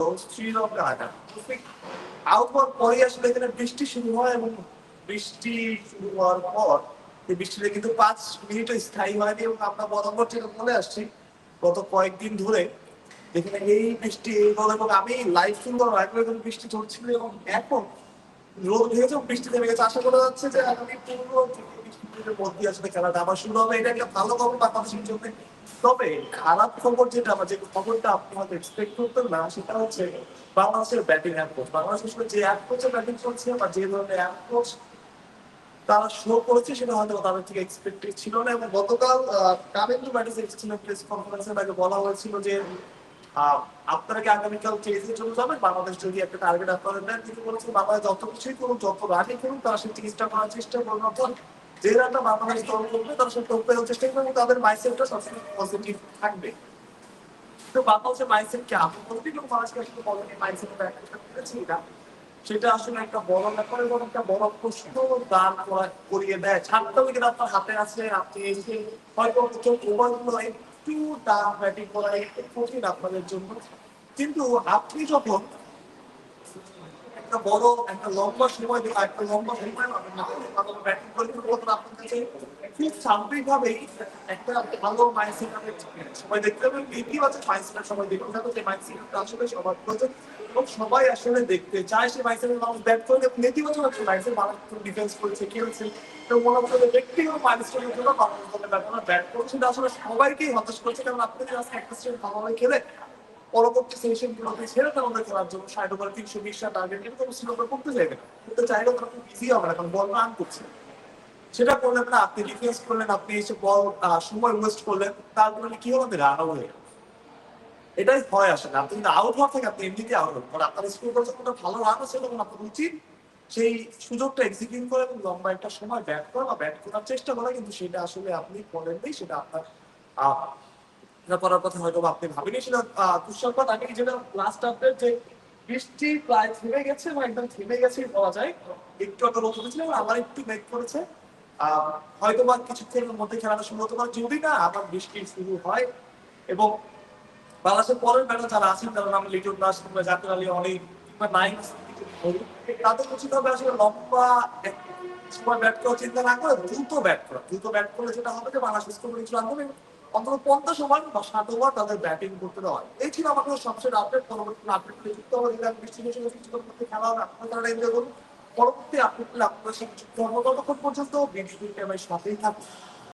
শ্রীলঙ্কা পরে আসলে এখানে বৃষ্টি শুরু হয় এবং বৃষ্টি শুরু হওয়ার পর এই বৃষ্টিটা কিন্তু পাঁচ মিনিটও স্থায়ী হয়নি এবং আমরা বরাবর যেটা বলে আসছি, গত কয়েকদিন ধরে এখানে এই বৃষ্টি এই রোদ এবং আমি লাইভ শুরু করার আগে বৃষ্টি চলছিল এবং এখন রোদ এবং বৃষ্টি থেমে গেছে। আশা করা যাচ্ছে যে আগামী পনেরো থেকে মধ্যে আসলে খেলাটা। আবার শুরু হবে, এটা একটা ভালো খবর বাংলাদেশের জন্য। তবে খারাপ খবর যেটা আমার যে খবরটা আপনি হয়তো এক্সপেক্ট করতেন না, সেটা হচ্ছে বাংলাদেশের ব্যাটিং বাংলাদেশ যে ব্যাটিং করছে, বা যে ধরনের তারা শো করেছে, সেটা হয়তো তাদের থেকে এক্সপেক্টেড ছিল না। এবং গতকাল প্রেস বলা হয়েছিল যে আপনারা কি আগামীকাল চলে যাবেন? বাংলাদেশ যদি একটা টার্গেট আপনাদের দেন কিন্তু বলেছেন বাংলাদেশ যত কিছুই করুন যত রানই করুন তারা সেই চেষ্টা করার চেষ্টা করুন বাংলাদেশ দল করবে তারা টপ পেয়ে চেষ্টা করবে তাদের মাইন্ডসেটটা সবসময় পজিটিভ থাকবে। তো বাংলাদেশের মাইন্ডসেট কি আপনি পজিটিভ এবং বাংলাদেশকে আসলে পজিটিভ না। সেটা আসলে একটা বড় ব্যাপার এবং একটা বড় প্রশ্ন দান করিয়ে দেয়। ছাড়তে আপনার হাতে আছে, আপনি এসে হয়তো কেউ ওভারগুলো একটু দাম ব্যাটিং করা একটু কঠিন আপনাদের জন্য। কিন্তু আপনি যখন একটা বড়, একটা লম্বা সময় একটা লম্বা সময় পাবেন একটা ভালো সময় দেখতে সময় দেখতে আসলে সবার প্রয়োজন। এবং সবাই আসলে দেখতে চায় সে মাইন্ডসেটের মানুষ ব্যাট করলে নেতিবাচক একটা মাইন্ডসেট মানুষ ডিফেন্স করেছে খেলছে তো মনে হচ্ছে জন্য বাংলাদেশ ব্যাট আসলে সবাইকেই হতাশ করছে। কারণ আপনি একটা স্টেট ভালোভাবে খেলে পরবর্তী সেশন আমাদের খেলার জন্য ষাট ওভার তিনশো বিশটা টার্গেট কিন্তু কোনো সিলেক্ট করতে চাইবে না। তারা খুব হবে কারণ বল রান করছে। সেটা করলেন না, আপনি ডিফেন্স করলেন, আপনি এসে বল সময় ওয়েস্ট করলেন তার কারণে কি হবে রান আউট হয়ে এটাই ভয় আসে না। আপনি আউট হওয়ার থেকে আপনি এমনিতে আউট হন কারণ আপনার স্কোর করছে কোনো ভালো রান আছে তখন আপনার উচিত সেই সুযোগটা এক্সিকিউট করে এবং লম্বা একটা সময় ব্যাট করা বা ব্যাট করার চেষ্টা করা, কিন্তু সেটা আসলে আপনি করেন সেটা আপনার এটা করার কথা হয়তো আপনি ভাবেনি সেটা তুষারপাত যেটা লাস্ট আপডেট যে বৃষ্টি প্রায় থেমে গেছে বা একদম থেমে গেছে বলা যায়, একটু একটা রোদ উঠেছিল, আবার একটু মেঘ করেছে। হয়তো বা কিছুক্ষণের মধ্যে খেলাটা শুরু হতে পারে, যদি না, আবার বৃষ্টি শুরু হয়। এবং বাংলাদেশের পরের ব্যাটার যারা আছেন লিটন দাস, কিংবা জাকির আলী অনেক কিংবা নাইম, তাদের উচিত হবে আসলে লম্বা সময় ব্যাট চিন্তা না করে দ্রুত ব্যাট করা। দ্রুত ব্যাট করলে যেটা হবে যে বাংলাদেশ স্কোর অন্তত পঞ্চাশ ওভার বা ষাট ওভার তাদের ব্যাটিং করতে হয়। এই ছিল আমাদের সবচেয়ে আপডেট পরবর্তী আপডেট যুক্ত হবে যেটা বৃষ্টি বেশি বেশি খেলা হবে। আপনারা এনজয় করুন। পরবর্তী আপডেট আপনাদের সাথে যুক্ত হব। ততক্ষণ পর্যন্ত বিডিপি সাথেই থাকুন।